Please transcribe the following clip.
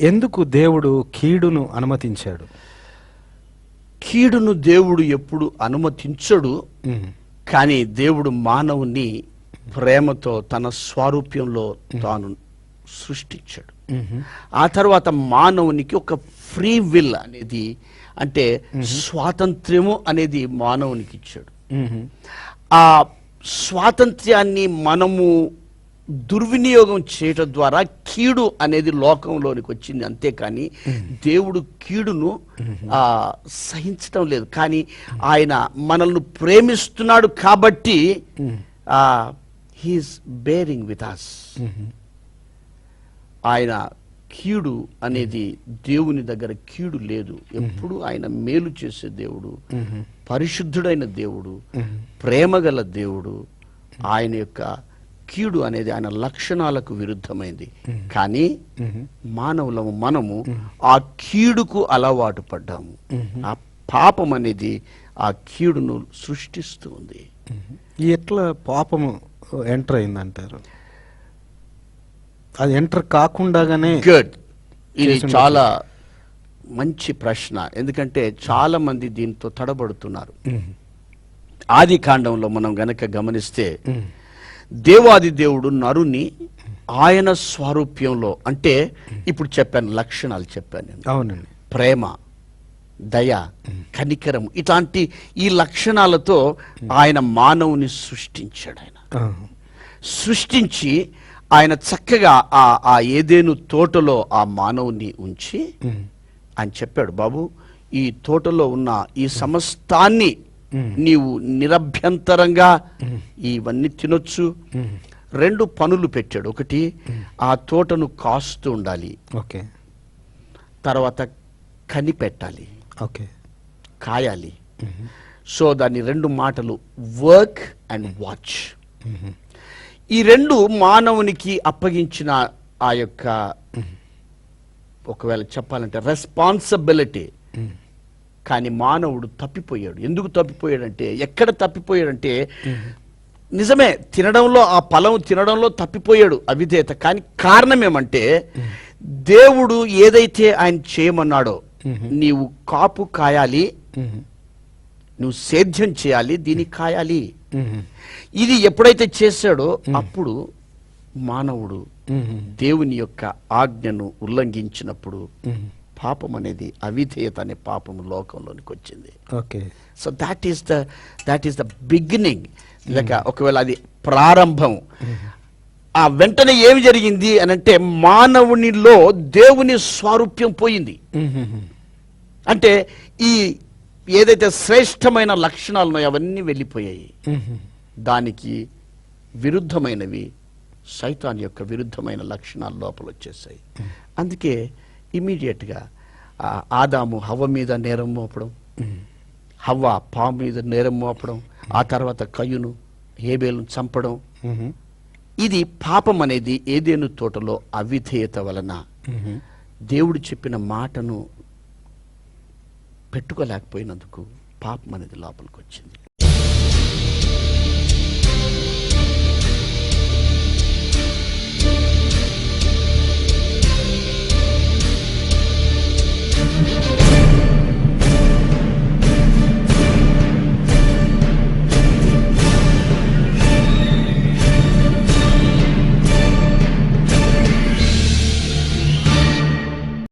ఎందుకు దేవుడు కీడును అనుమతించాడు కీడును దేవుడు ఎప్పుడు అనుమతించడు. కానీ దేవుడు మానవుని ప్రేమతో తన స్వారూప్యంలో తాను సృష్టించాడు. ఆ తర్వాత మానవునికి ఒక ఫ్రీ విల్ అనేది అంటే స్వాతంత్ర్యము అనేది మానవునికి ఇచ్చాడు. ఆ స్వాతంత్ర్యాన్ని మనము దుర్వినియోగం చేయటం ద్వారా కీడు అనేది లోకంలోనికి వచ్చింది అంతేకాని దేవుడు కీడును ఆ, సహించటం లేదు. కానీ ఆయన మనల్ని ప్రేమిస్తున్నాడు కాబట్టి హీఈస్ బేరింగ్ విత్ అస్ ఆయన కీడు అనేది దేవుని దగ్గర కీడు లేదు. ఎప్పుడు ఆయన మేలు చేసే దేవుడు పరిశుద్ధుడైన దేవుడు ప్రేమగల దేవుడు ఆయన యొక్క కీడు అనేది ఆయన లక్షణాలకు విరుద్ధమైంది. కానీ మానవులము మనము ఆ కీడుకు అలవాటు పడ్డాము. ఆ పాపం అనేది ఆ కీడును సృష్టిస్తూ ఉంది. ఎట్లా పాపము ఎంటర్ అయిందంటారు? అది ఎంటర్ కాకుండానే గుడ్ ఇది చాలా మంచి ప్రశ్న. ఎందుకంటే చాలా మంది దీంతో తడబడుతున్నారు. ఆది కాండంలో మనం గనక గమనిస్తే. దేవాది దేవుడు నరుని ఆయన స్వారూప్యంలో అంటే ఇప్పుడు చెప్పాను లక్షణాలు చెప్పాను అవునండి ప్రేమ దయ కనికరం ఇట్లాంటి ఈ లక్షణాలతో ఆయన మానవుని సృష్టించాడు ఆయన. సృష్టించి ఆయన చక్కగా ఆ ఆ ఏదేను తోటలో ఆ మానవుని ఉంచి. ఆయన చెప్పాడు బాబు ఈ తోటలో ఉన్న ఈ సమస్తాన్ని. నీవు నిరభ్యంతరంగా ఇవన్నీ తినొచ్చు. రెండు పనులు పెట్టాడు. ఒకటి ఆ తోటను కాస్తూ ఉండాలి. ఓకే. తర్వాత కనిపెట్టాలి ఓకే. కాయాలి. సో దాని రెండు మాటలు వర్క్ అండ్ వాచ్. ఈ రెండు మానవునికి అప్పగించిన ఆ యొక్క ఒకవేళ చెప్పాలంటే రెస్పాన్సిబిలిటీ. కానీ మానవుడు తప్పిపోయాడు. ఎందుకు తప్పిపోయాడంటే ఎక్కడ తప్పిపోయాడంటే నిజమే తినడంలో ఆ ఫలం తినడంలో తప్పిపోయాడు అవిధేత కానీ కారణం ఏమంటే దేవుడు ఏదైతే ఆయన చేయమన్నాడో నీవు కాపు కాయాలి నువ్వు సేద్యం చేయాలి దీన్ని కాయాలి. ఇది ఎప్పుడైతే చేశాడో అప్పుడు మానవుడు దేవుని యొక్క ఆజ్ఞను ఉల్లంఘించినప్పుడు పాపం అనేది అవిధేయత అనే పాపం లోకంలోనికి వచ్చింది. Okay. So that is the that is the beginning లేక ఒకవేళ అది ప్రారంభం. ఆ వెంటనే ఏమి జరిగింది అని అంటే మానవునిలో దేవుని స్వారూప్యం పోయింది. మ్మ్. అంటే ఈ ఏదైతే శ్రేష్టమైన లక్షణాలు ఉన్నాయో అవన్నీ వెళ్ళిపోయాయి. మ్మ్. దానికి విరుద్ధమైనవి సైతాన్ యొక్క విరుద్ధమైన లక్షణాలు లోపల వచ్చేసాయి. అందుకే ఇమీడియట్గా ఆదాము హవ్వ మీద నేరం మోపడం హవ్వ పాము మీద నేరం మోపడం ఆ తర్వాత కయ్యును హేబేలును చంపడం. ఇది పాపం అనేది ఏదేను తోటలో అవిధేయత వలన దేవుడు చెప్పిన మాటను పెట్టుకోలేకపోయినందుకు పాపం అనేది లోపలికి వచ్చింది